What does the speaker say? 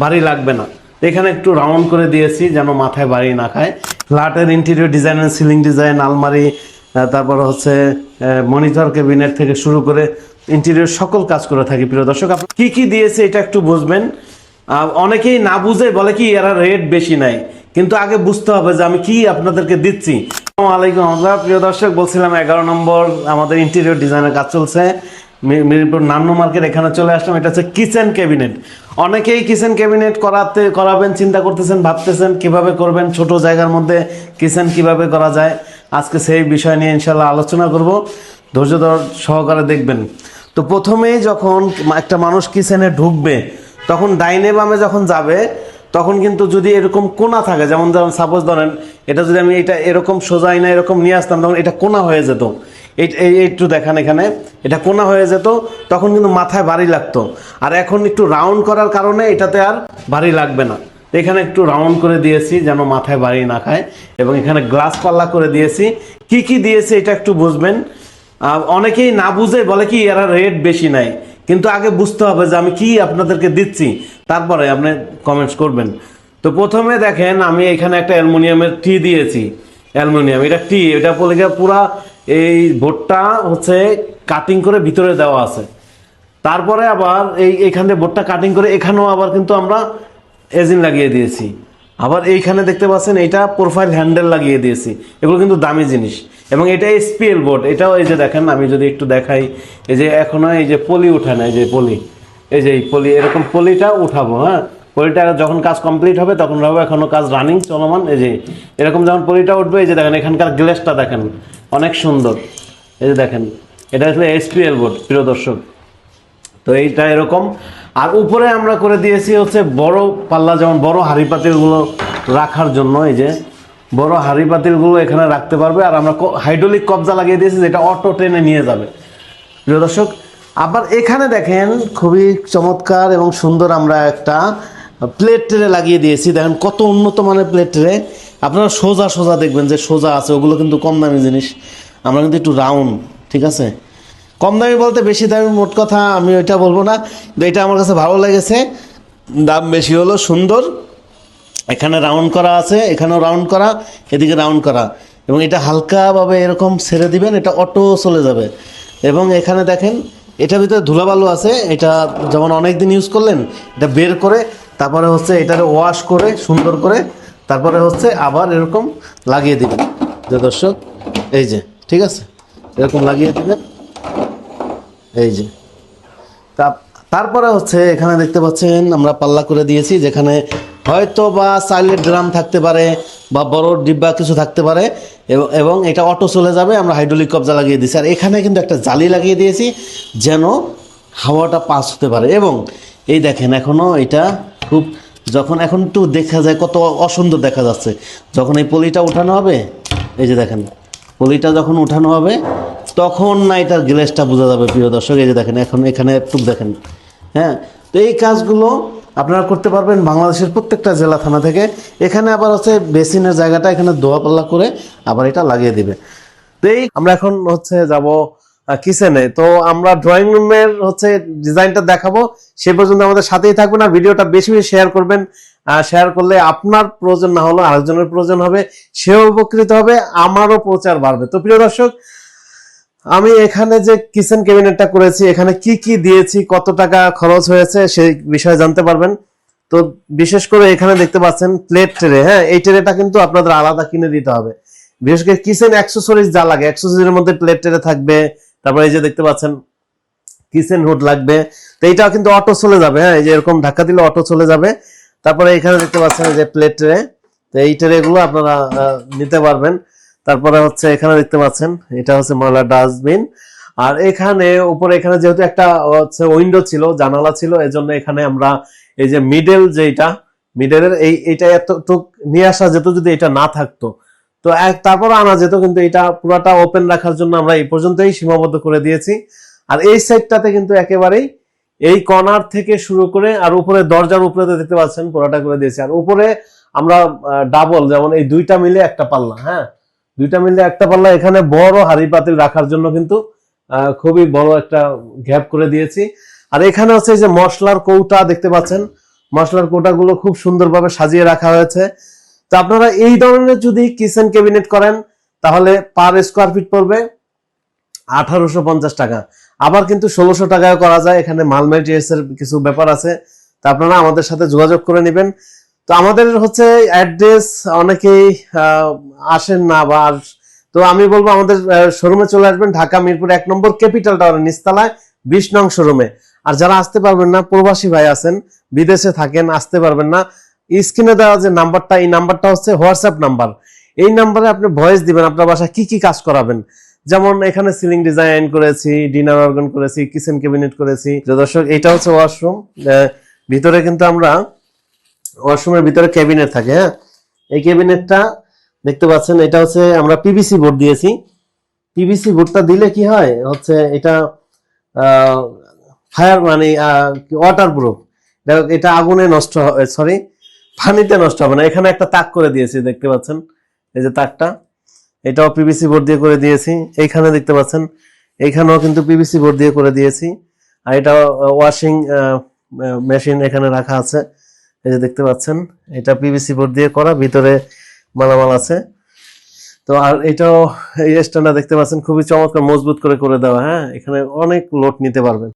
ভারী লাগবে না। এখানে একটু রাউন্ড করে দিয়েছি যেন মাথায় বাড়ি না খায়। ফ্ল্যাটের ইন্টেরিয়র ডিজাইন সিলিং ডিজাইন আলমারি তারপর হচ্ছে মনিটর ক্যাবিনেট থেকে শুরু করে ইন্টেরিয়র সকল কাজ করে থাকি প্রিয় দর্শক। কি কি দিয়েছে এটা একটু বুঝবেন। অনেকেই না বুঝে বলে কি এরা রেট বেশি নাই কিন্তু আগে বুঝতে হবে যে আমি কি আপনাদেরকে দিচ্ছি। আসসালামু আলাইকুম আমরা প্রিয় দর্শক, বলছিলাম এগারো নম্বর আমাদের ইন্টেরিয়র ডিজাইনের কাজ চলছে। মিরপুর নান্ন মার্কেট, এখানে চলে আসলাম। এটা হচ্ছে কিচেন ক্যাবিনেট। অনেকেই কিচেন ক্যাবিনেট করাতে করাবেন, চিন্তা করতেছেন, ভাবতেছেন কীভাবে করবেন, ছোট জায়গার মধ্যে কিচেন কীভাবে করা যায়। আজকে সেই বিষয় নিয়ে ইনশাল্লাহ আলোচনা করব। ধৈর্য ধর সহকারে দেখবেন। তো প্রথমেই যখন একটা মানুষ কিচেনে ঢুকবে, তখন ডাইনে বামে যখন যাবে, তখন কিন্তু যদি এরকম কোনা থাকে, যেমন যেমন সাপোজ ধরেন, এটা যদি আমি এটা এরকম সোজাই না এরকম নিয়ে আসতাম, তখন এটা কোনা হয়ে যেত। একটু দেখান এখানে। এটা কোনা হয়ে যেত, তখন কিন্তু মাথায় ভারী লাগতো। আর এখন একটু রাউন্ড করার কারণে এটাতে আর ভারী লাগবে না। এখানে একটু রাউন্ড করে দিয়েছি, যেন মাথায় বাড়ি না খায়। এবং এখানে গ্লাস পাল্লা করে দিয়েছি। কি কি দিয়েছি এটা একটু বুঝবেন। অনেকেই না বুঝে বলে কি এরা রেট বেশি নাই কিন্তু আগে বুঝতে হবে যে আমি কি আপনাদেরকে দিচ্ছি। তারপরে আপনি কমেন্টস করবেন। তো প্রথমে দেখেন, আমি এখানে একটা অ্যালুমিনিয়ামের টি দিয়েছি। অ্যালুমিনিয়াম, এটা টি, এটা বলে গিয়ে পুরা এই বোর্ডটা হচ্ছে কাটিং করে ভিতরে দেওয়া আছে। তারপরে আবার এই এখান থেকে বোর্ডটা কাটিং করে এখানেও আবার কিন্তু আমরা এজিন লাগিয়ে দিয়েছি। আবার এইখানে দেখতে পাচ্ছেন এটা প্রোফাইল হ্যান্ডেল লাগিয়ে দিয়েছি। এগুলো কিন্তু দামি জিনিস। এবং এটা এসপিএল বোর্ড এটাও এই যে দেখেন, আমি যদি একটু দেখাই, এই যে এখনও এই যে পলি উঠে না, এই যে পলি, এই যে এই পলি, এরকম পলিটা উঠাবো হ্যাঁ? পলিটা যখন কাজ কমপ্লিট হবে, তখন হবে এখনও কাজ রানিং চলমান, এই যে, এরকম যখন পলিটা উঠবে, এই যে দেখেন, এখানকার গ্লেসটা দেখেন অনেক সুন্দর। এই যে দেখেন, এটা আসলে এসপিএল বোর্ড, প্রিয় দর্শক। তো এইটা এরকম। আর উপরে আমরা করে দিয়েছি হচ্ছে বড় পাল্লা, যেমন বড় হাঁড়ি পাতিলগুলো রাখার জন্য, এই যে বড় হাঁড়ি পাতিলগুলো এখানে রাখতে পারবে। আর আমরা হাইড্রোলিক কবজা লাগিয়ে দিয়েছি, যেটা অটো ট্রেনে নিয়ে যাবে। প্রিয় দর্শক, আবার এখানে দেখেন, খুবই চমৎকার এবং সুন্দর আমরা একটা প্লেট ট্রে লাগিয়ে দিয়েছি। দেখেন কত উন্নত মানের প্লেট ট্রে। আপনারা সোজা সোজা দেখবেন যে সোজা আছে, ওগুলো কিন্তু কম দামি জিনিস। আমরা কিন্তু একটু রাউন্ড ঠিক আছে? কম দামি বলতে বেশি দামি মোট কথা আমি ওইটা বলব না। এটা আমার কাছে ভালো লেগেছে। দাম বেশি হলো, সুন্দর। এখানে রাউন্ড করা আছে, এখানেও রাউন্ড করা, এদিকে রাউন্ড করা। এবং এটা হালকাভাবে এরকম ছেড়ে দিবেন, এটা অটো চলে যাবে। এবং এখানে দেখেন, এটার ভিতরে ধুলাবালু আছে, এটা যেমন অনেক দিন ইউজ করলেন, এটা বের করে, তারপরে হচ্ছে এটারে ওয়াশ করে, সুন্দর করে তারপরে হচ্ছে আবার এরকম লাগিয়ে দিবেন। যে দর্শক, এই যে, ঠিক আছে? এরকম লাগিয়ে দিবেন। এই যে। তা, তারপরে হচ্ছে এখানে দেখতে পাচ্ছেন, আমরা পাল্লা করে দিয়েছি, যেখানে হয়তো বা সাইলের ড্রাম থাকতে পারে বা বড় ডিব্বা কিছু থাকতে পারে, এবং এটা অটো চলে যাবে, আমরা হাইড্রোলিক কবজা লাগিয়ে দিয়েছি। আর এখানে কিন্তু একটা জালি লাগিয়ে দিয়েছি, যেন হাওয়াটা পাস হতে পারে। এবং এই দেখেন এখনও এটা খুব যখন এখন একটু দেখা যায় কত অসুন্দর দেখা যাচ্ছে। যখন এই পলিটা উঠানো হবে, এই যে দেখেন, পলিটা যখন উঠানো হবে, তখন না এটার গ্লেসটা বোঝা যাবে, প্রিয় দর্শক, এই যে দেখেন, এখন এখানে একটু দেখেন। হ্যাঁ তো এই কাজগুলো আপনারা করতে পারবেন বাংলাদেশের প্রত্যেকটা জেলা থানা থেকে। এখানে আবার হচ্ছে বেসিনের জায়গাটা এখানে দোয়া পাল্লা করে আবার এটা লাগিয়ে দিবে। তো এই আমরা এখন হচ্ছে যাব কিচেনে তো আমরা ড্রয়িং রুমের হচ্ছে ডিজাইনটা দেখাবো। সে পর্যন্ত আমাদের সাথেই থাকবেন আর ভিডিওটা বেশি বেশি শেয়ার করবেন। শেয়ার করলে আপনার প্রয়োজন না হলেও আরেকজনের প্রয়োজন হবে। সেও উপকৃত হবে, আমারও প্রচার বাড়বে। তো প্রিয় দর্শক, আমি এখানে যে কিচেন ক্যাবিনেটটা করেছি, এখানে কি কি দিয়েছি, কত টাকা খরচ হয়েছে, সেই বিষয়ে জানতে পারবেন। তো বিশেষ করে এখানে দেখতে পাচ্ছেন প্লেট ট্রে হ্যাঁ? এই ট্রেটা কিন্তু আপনাদের আলাদা কিনে দিতে হবে। বিশেষ করে কিচেন অ্যাক্সেসরিজ যা লাগে অ্যাক্সেসরিজের মধ্যে প্লেট ট্রে থাকবে তারপরে এই যে দেখতে পাচ্ছেন, কিচেন হুড লাগবে। তো এইটা কিন্তু অটো চলে যাবে হ্যাঁ এই যে এরকম ধাক্কা দিলে অটো চলে যাবে। তারপরে এখানে দেখতে পাচ্ছেন যে প্লেট ট্রে তো এই ট্রে গুলো আপনারা নিতে পারবেন। তারপরে হচ্ছে এখানে দেখতে পাচ্ছেন, এটা হচ্ছে ময়লা ডাস্টবিন। আর এখানে, উপরে এখানে যেহেতু একটা, হচ্ছে উইন্ডো ছিল, জানালা ছিল, এজন্য এখানে আমরা এই যে মিডল যেটা মিডেলের এই এটা এতটুক নিয়ে আসা যেত যদি এটা না থাকতো। তো তারপর আনা যেত, কিন্তু এটা পুরাটা ওপেন রাখার জন্য আমরা এই পর্যন্তই সীমাবদ্ধ করে দিয়েছি। আর এই সাইডটাতে কিন্তু একেবারেই এই কর্নার থেকে শুরু করে আর উপরে দরজার উপরে দেখতে পাচ্ছেন, পুরাটা করে দিয়েছি। আর উপরে আমরা ডাবল যেমন এই দুইটা মিলে একটা পাল্লা হ্যাঁ? দুইটা মিলে একটা পাল্লা, এখানে বড় হাড়ি পাতিল রাখার জন্য কিন্তু খুবই বড় একটা গ্যাপ করে দিয়েছি। আর এখানে হচ্ছে যে মশলার কৌটা দেখতে পাচ্ছেন, মশলার কোটাগুলো খুব সুন্দরভাবে সাজিয়ে রাখা হয়েছে। তো আপনারা এই ধরনের যদি কিচেন ক্যাবিনেট করেন, তাহলে পার স্কোয়ার ফিট পড়বে আঠারোশো পঞ্চাশ টাকা। আবার কিন্তু ষোলোশো টাকায় করা যায়, এখানে মাল এর কিছু ব্যাপার আছে। তা আপনারা আমাদের সাথে যোগাযোগ করে নেবেন। তো আমাদের হচ্ছে অ্যাড্রেস অনেকেই আসেন না বা তো আমি বলব আমাদের শোরুমে চলে আসবেন, ঢাকা মিরপুর এক নম্বর ক্যাপিটাল টাওয়ারের নিচতলায়, বিশ নং শোরুমে। আর যারা আসতে পারবেন না, প্রবাসী ভাই আছেন, বিদেশে থাকেন, আসতে পারবেন না। স্ক্রিনে দেওয়া যে নাম্বারটা, এই নাম্বারটা হচ্ছে হোয়াটসঅ্যাপ নাম্বার। এই নাম্বারে আপনি ভয়েস দিবেন, আপনার বাসায় কি কি কাজ করাবেন। যেমন এখানে সিলিং ডিজাইন করেছি, ডিনার অর্গান করেছি, কিচেন ক্যাবিনেট করেছি। দর্শক, এটা হচ্ছে ওয়াশরুম। ভিতরে কিন্তু আমরা ওয়াশরুমের ভিতরে ক্যাবিনেট থাকে হ্যাঁ? এই ক্যাবিনেটটা দেখতে পাচ্ছেন, এটা হচ্ছে আমরা পিভিসি বোর্ড দিয়েছি। পিভিসি বোর্ডটা দিলে কি হয়, হচ্ছে এটা ফায়ার মানে ওয়াটার প্রুফ এটা আগুনে নষ্ট হয় সরি পানিতে নষ্ট হবে না। এখানে একটা তাক করে দিয়েছি, দেখতে পাচ্ছেন? এই যে তাকটা, এটাও পিভিসি বোর্ড দিয়ে করে দিয়েছি। এইখানে দেখতে পাচ্ছেন, এইখানেও কিন্তু পিভিসি বোর্ড দিয়ে করে দিয়েছি। আর এটা ওয়াশিং মেশিন এখানে রাখা আছে। এই যে দেখতে পাচ্ছেন, এটা পিভিসি বোর্ড দিয়ে করা, ভিতরে মালামাল আছে। তো আর এটাও এই স্ট্যান্ডটা দেখতে পাচ্ছেন, খুবই চমৎকার, মজবুত করে করে দেওয়া হ্যাঁ? এখানে অনেক লোড নিতে পারবেন